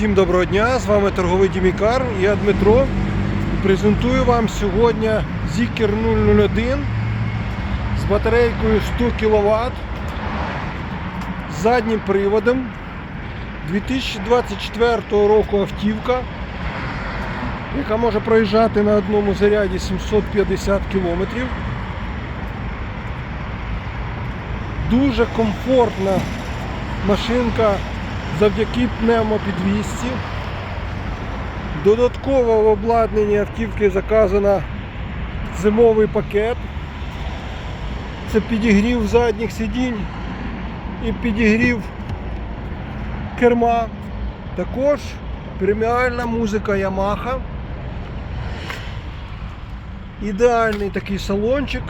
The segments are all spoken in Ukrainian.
Всім доброго дня! З вами торговий Дімікар, я Дмитро. Презентую вам сьогодні Zikr 001 з батарейкою 100 кВт з заднім приводом 2024 року автівка, яка може проїжджати на одному заряді 750 км. Дуже комфортна машинка завдяки пневмопідвісці. Додатково в обладнанні автівки заказано зимовий пакет. Це підігрів задніх сидінь і підігрів керма. Також преміальна музика Yamaha. Ідеальний такий салончик.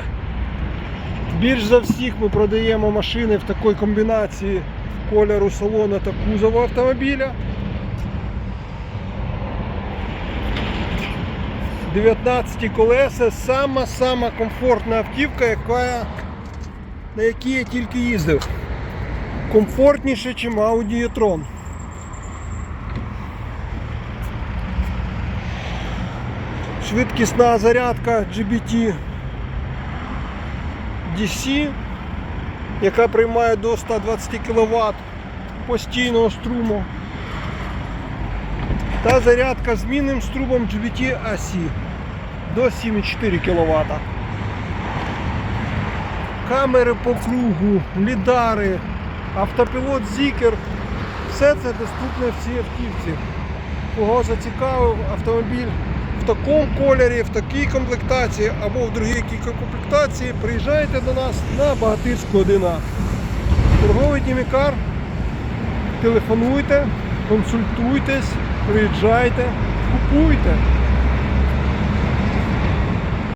Більш за всіх ми продаємо машини в такій комбінації кольору салона та кузова автомобіля. 19 колеса, сама-сама комфортна автівка, яка, на якій я тільки їздив. Комфортніше, ніж Audi e-tron. Швидкісна зарядка GBT DC, яка приймає до 120 кВт постійного струму. Та зарядка з мінним струмом GBT AC до 7,4 кВт. Камери по кругу, лідари, автопілот Zikr. Все це доступно в цій автівці. Кого зацікавив автомобіль в такому кольорі, в такій комплектації або в другій комплектації, приїжджайте до нас на Багатирську 1А. Торговий Дімікар, телефонуйте, консультуйтесь, приїжджайте, купуйте.